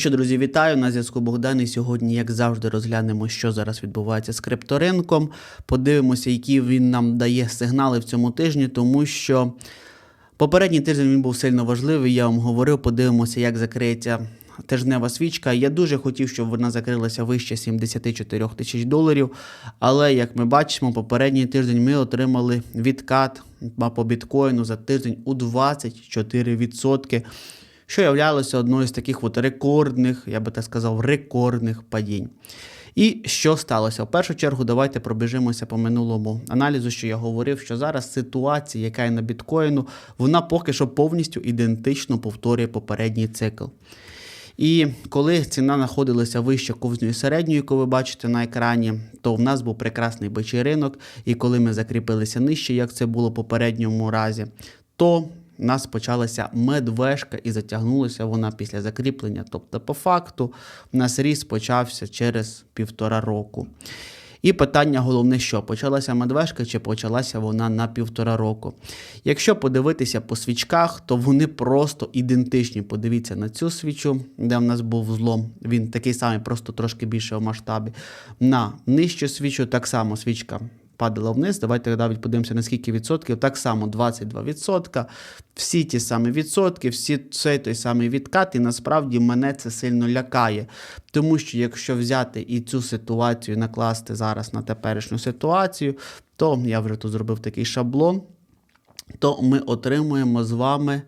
що, друзі, вітаю на зв'язку Богдан. І сьогодні, як завжди, розглянемо, що зараз відбувається з крипторинком. Подивимося, які він нам дає сигнали в цьому тижні, тому що попередній тиждень він був сильно важливий. Я вам говорив, подивимося, як закриється тижнева свічка. Я дуже хотів, щоб вона закрилася вище 74 тисяч доларів. Але, як ми бачимо, попередній тиждень ми отримали відкат по біткоїну за тиждень у 24% що являлося одною з таких от рекордних, я би так сказав, рекордних падінь. І що сталося? В першу чергу, давайте пробіжимося по минулому аналізу, що я говорив, що зараз ситуація, яка є на біткоїну, вона поки що повністю ідентично повторює попередній цикл. І коли ціна знаходилася вище ковзньої середньої, яку ви бачите на екрані, то в нас був прекрасний бичий ринок. І коли ми закріпилися нижче, як це було в попередньому разі, то у нас почалася медвежка і затягнулася вона після закріплення. Тобто, по факту, у нас ріст почався через півтора року. І питання головне, що почалася медвежка чи почалася вона на півтора року. Якщо подивитися по свічках, то вони просто ідентичні. Подивіться на цю свічу, де в нас був злом. Він такий самий, просто трошки більше в масштабі. На нижчу свічу так само свічка падала вниз. Давайте навіть подивимося, на скільки відсотків. Так само 22%. Всі ті самі відсотки, всі цей той самий відкат, і насправді мене це сильно лякає. Тому що якщо взяти і цю ситуацію накласти зараз на теперішню ситуацію, то я вже тут зробив такий шаблон, то ми отримуємо з вами.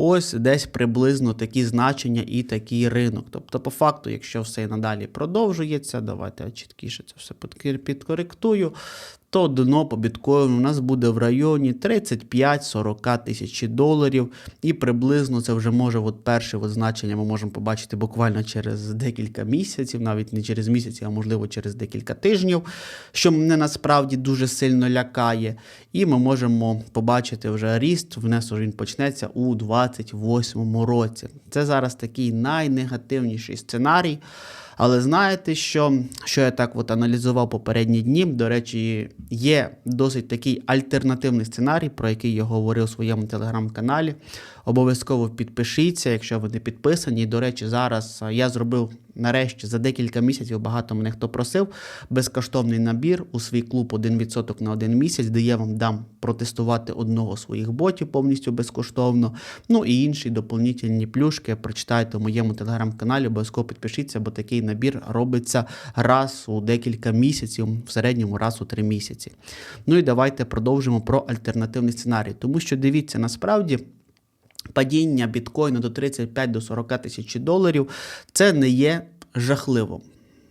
Ось десь приблизно такі значення і такий ринок. Тобто, по факту, якщо все і надалі продовжується, давайте я чіткіше це все підкоректую, то дно по біткоїну у нас буде в районі 35-40 тисяч доларів. І приблизно це вже може от перше от ми можемо побачити буквально через декілька місяців, навіть не через місяці, а можливо через декілька тижнів, що мене насправді дуже сильно лякає. І ми можемо побачити вже ріст, внесу він почнеться у 2028 році. Це зараз такий найнегативніший сценарій. Але знаєте, що що я так от аналізував попередні дні? До речі, є досить такий альтернативний сценарій, про який я говорив у своєму телеграм-каналі. Обов'язково підпишіться, якщо ви не підписані. До речі, зараз я зробив нарешті за декілька місяців багато мене хто просив безкоштовний набір у свій клуб 1% на один місяць, де я вам дам протестувати одного своїх ботів повністю безкоштовно. Ну і інші доповнительні плюшки прочитайте у моєму телеграм-каналі, обов'язково підпишіться, бо такий набір робиться раз у декілька місяців, в середньому раз у три місяці. Ну і давайте продовжимо про альтернативний сценарій, тому що дивіться, насправді. Падіння біткоїну до 35 до 40 тисяч доларів це не є жахливим.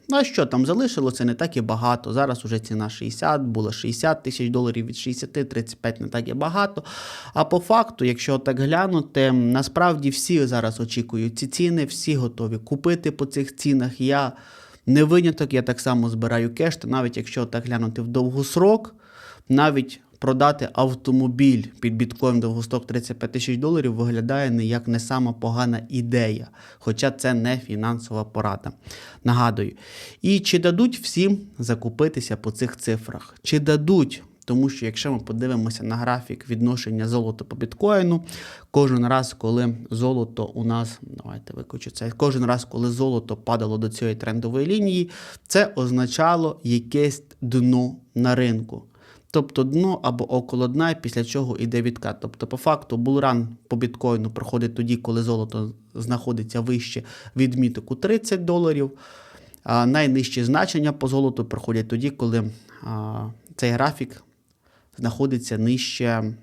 Ну а що там залишилося не так і багато. Зараз уже ціна 60, було 60 тисяч доларів від 60-35 не так і багато. А по факту, якщо так глянути, насправді всі зараз очікують ці ціни, всі готові купити по цих цінах. Я не виняток, я так само збираю кеш, та навіть якщо так глянути в довгосрок, навіть продати автомобіль під біткоін довгосток 35 тисяч доларів виглядає не як не сама погана ідея, хоча це не фінансова порада. Нагадую. І чи дадуть всім закупитися по цих цифрах? Чи дадуть? Тому що якщо ми подивимося на графік відношення золота по біткоїну, кожен раз, коли золото у нас, давайте виключу це, кожен раз, коли золото падало до цієї трендової лінії, це означало якесь дно на ринку. Тобто дно або около дна, після чого йде відкат. Тобто, по факту, булран по біткоїну проходить тоді, коли золото знаходиться вище відміток у 30 доларів. А найнижчі значення по золоту проходять тоді, коли а, цей графік знаходиться нижче,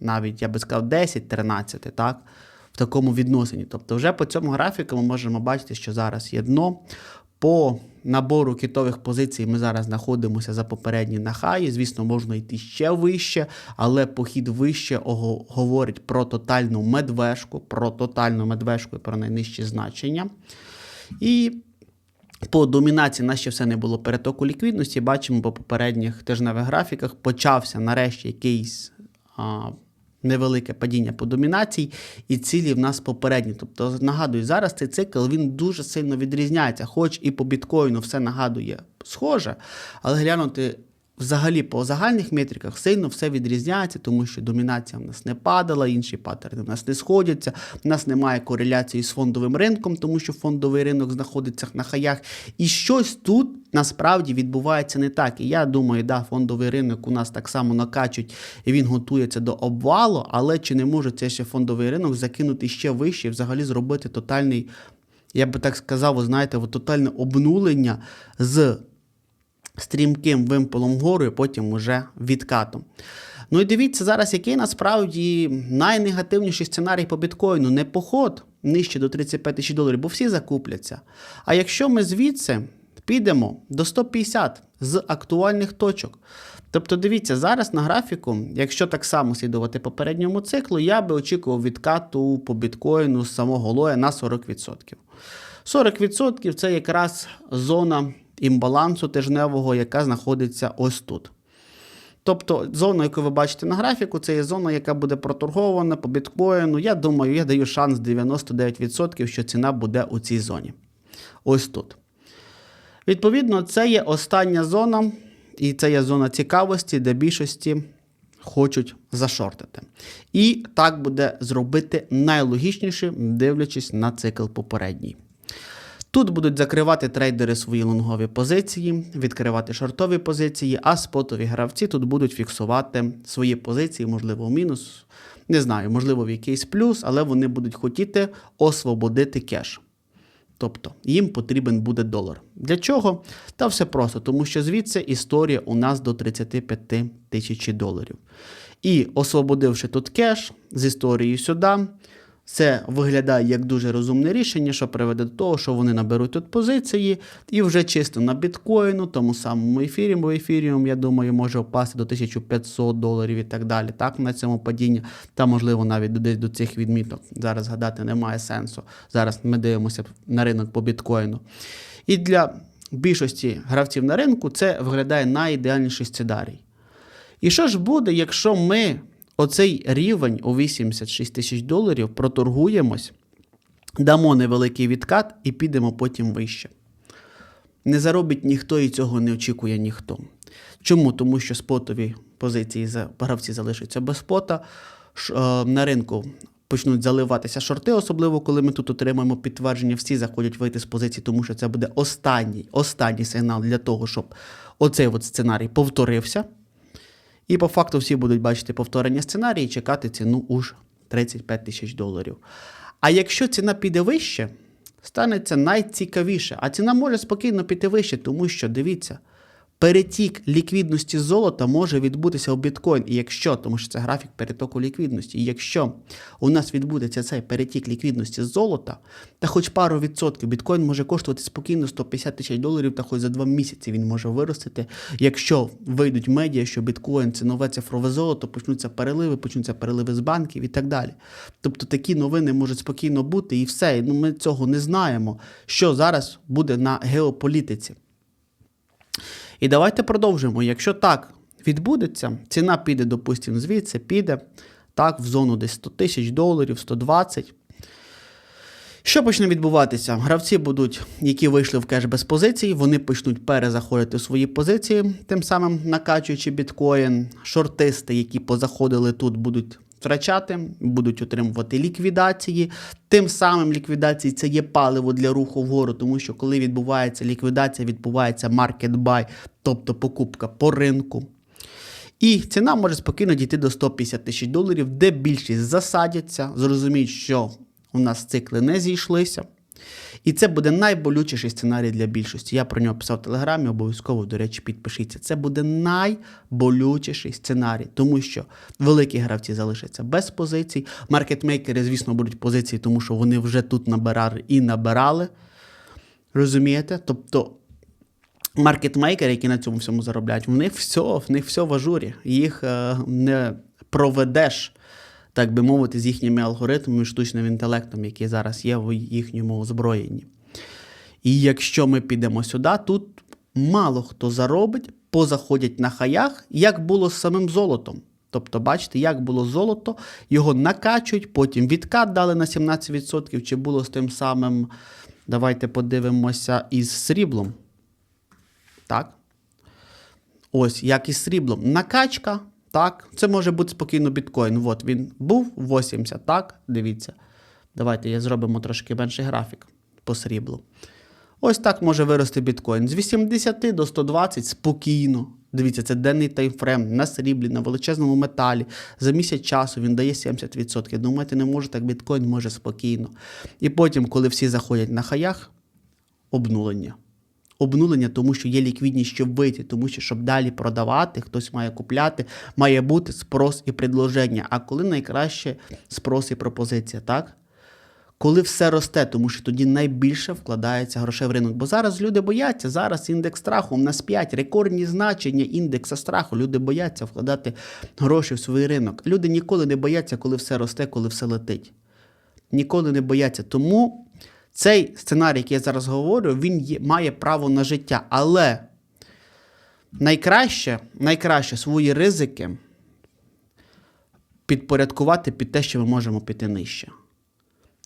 навіть я би сказав, 10-13, так? В такому відносині. Тобто, вже по цьому графіку ми можемо бачити, що зараз є дно. По набору китових позицій ми зараз знаходимося за попередні на хаї. Звісно, можна йти ще вище, але похід вище говорить про тотальну медвежку, про тотальну медвежку і про найнижчі значення. І по домінації нас ще все не було перетоку ліквідності. Бачимо по попередніх тижневих графіках почався нарешті якийсь. А, невелике падіння по домінації, і цілі в нас попередні. Тобто, нагадую, зараз цей цикл він дуже сильно відрізняється, хоч і по біткоїну все нагадує схоже, але глянути взагалі по загальних метриках сильно все відрізняється, тому що домінація в нас не падала, інші паттерни в нас не сходяться. У нас немає кореляції з фондовим ринком, тому що фондовий ринок знаходиться на хаях. І щось тут насправді відбувається не так. І я думаю, да, фондовий ринок у нас так само накачуть, і він готується до обвалу, але чи не може цей ще фондовий ринок закинути ще вище і взагалі зробити тотальний, я би так сказав, ви знаєте, тотальне обнулення з стрімким вимпелом вгору і потім уже відкатом. Ну і дивіться зараз, який насправді найнегативніший сценарій по біткоїну. Не поход нижче до 35 тисяч доларів, бо всі закупляться. А якщо ми звідси підемо до 150 з актуальних точок. Тобто, дивіться, зараз на графіку, якщо так само слідувати попередньому циклу, я би очікував відкату по біткоїну з самого лоя на 40%. 40% це якраз зона імбалансу тижневого, яка знаходиться ось тут. Тобто зона, яку ви бачите на графіку, це є зона, яка буде проторгована по біткоїну. Я думаю, я даю шанс 99%, що ціна буде у цій зоні. Ось тут. Відповідно, це є остання зона, і це є зона цікавості, де більшості хочуть зашортити. І так буде зробити найлогічніше, дивлячись на цикл попередній. Тут будуть закривати трейдери свої лонгові позиції, відкривати шортові позиції, а спотові гравці тут будуть фіксувати свої позиції, можливо, в мінус. Не знаю, можливо, в якийсь плюс, але вони будуть хотіти освободити кеш. Тобто їм потрібен буде долар. Для чого? Та все просто, тому що звідси історія у нас до 35 тисяч доларів. І освободивши тут кеш з історією сюди, це виглядає як дуже розумне рішення, що приведе до того, що вони наберуть тут позиції, і вже чисто на біткоїну, тому самому ефірі, бо ефіріум, я думаю, може впасти до 1500 доларів і так далі. Так, на цьому падінні, та можливо навіть десь до цих відміток. Зараз згадати немає сенсу. Зараз ми дивимося на ринок по біткоїну. І для більшості гравців на ринку це виглядає найідеальніший сценарій. І що ж буде, якщо ми оцей рівень у 86 тисяч доларів проторгуємось, дамо невеликий відкат і підемо потім вище. Не заробить ніхто і цього не очікує ніхто. Чому? Тому що спотові позиції гравці залишаться без спота. Е, На ринку почнуть заливатися шорти, особливо коли ми тут отримаємо підтвердження, всі заходять вийти з позиції, тому що це буде останній, останній сигнал для того, щоб оцей от сценарій повторився. І по факту всі будуть бачити повторення сценарії і чекати ціну уж 35 тисяч доларів. А якщо ціна піде вище, станеться найцікавіше. А ціна може спокійно піти вище, тому що дивіться, перетік ліквідності золота може відбутися у біткоін. І якщо, тому що це графік перетоку ліквідності, і якщо у нас відбудеться цей перетік ліквідності золота, та хоч пару відсотків, біткоін може коштувати спокійно 150 тисяч доларів, та хоч за два місяці він може виростити. Якщо вийдуть медіа, що біткоін це нове цифрове золото, почнуться переливи, почнуться переливи з банків і так далі. Тобто такі новини можуть спокійно бути, і все. Ну ми цього не знаємо, що зараз буде на геополітиці. І давайте продовжимо. Якщо так відбудеться, ціна піде, допустимо, звідси, піде так, в зону десь 100 тисяч доларів, 120. Що почне відбуватися? Гравці будуть, які вийшли в кеш без позицій, вони почнуть перезаходити свої позиції, тим самим накачуючи біткоін. Шортисти, які позаходили тут, будуть втрачати, будуть отримувати ліквідації. Тим самим ліквідації це є паливо для руху вгору, тому що коли відбувається ліквідація, відбувається buy, тобто покупка по ринку. І ціна може спокійно дійти до 150 тисяч доларів, де більшість засадяться, зрозуміють, що у нас цикли не зійшлися. І це буде найболючіший сценарій для більшості. Я про нього писав в телеграмі, обов'язково, до речі, підпишіться. Це буде найболючіший сценарій, тому що великі гравці залишаться без позицій. Маркетмейкери, звісно, будуть позиції, тому що вони вже тут набирали і набирали. Розумієте? Тобто маркетмейкери, які на цьому всьому заробляють, в них все, в них все в ажурі. Їх е, не проведеш, так би мовити, з їхніми алгоритмами, штучним інтелектом, які зараз є в їхньому озброєнні. І якщо ми підемо сюди, тут мало хто заробить, позаходять на хаях, як було з самим золотом. Тобто, бачите, як було золото, його накачують, потім відкат дали на 17%, чи було з тим самим, давайте подивимося, із сріблом. Так. Ось, як із сріблом. Накачка, так, це може бути спокійно біткоін. От він був 80, так, дивіться. Давайте я зробимо трошки менший графік по сріблу. Ось так може вирости біткоін. З 80 до 120 спокійно. Дивіться, це денний таймфрейм на сріблі, на величезному металі. За місяць часу він дає 70%. Думаєте, не може так біткоін може спокійно. І потім, коли всі заходять на хаях, обнулення. Обнулення, тому що є ліквідність, щоб вийти, тому що щоб далі продавати, хтось має купляти, має бути спрос і предложення. А коли найкраще спрос і пропозиція, так? Коли все росте, тому що тоді найбільше вкладається грошей в ринок. Бо зараз люди бояться, зараз індекс страху у нас 5, рекордні значення індекса страху. Люди бояться вкладати гроші в свій ринок. Люди ніколи не бояться, коли все росте, коли все летить. Ніколи не бояться. Тому цей сценарій, який я зараз говорю, він є, має право на життя. Але найкраще, найкраще свої ризики підпорядкувати під те, що ми можемо піти нижче.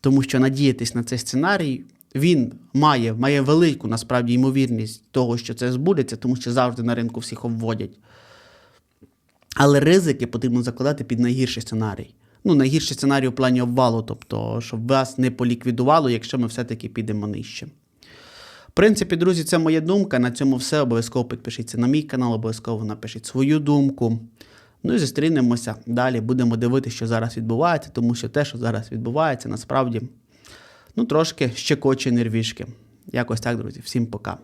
Тому що надіятись на цей сценарій, він має, має велику насправді ймовірність того, що це збудеться, тому що завжди на ринку всіх обводять. Але ризики потрібно закладати під найгірший сценарій. Ну, найгірший сценарій у плані обвалу, тобто, щоб вас не поліквідувало, якщо ми все-таки підемо нижче. В принципі, друзі, це моя думка. На цьому все. Обов'язково підпишіться на мій канал, обов'язково напишіть свою думку. Ну і зустрінемося далі. Будемо дивитися, що зараз відбувається, тому що те, що зараз відбувається, насправді ну, трошки щекоче нервішки. Якось так, друзі. Всім пока.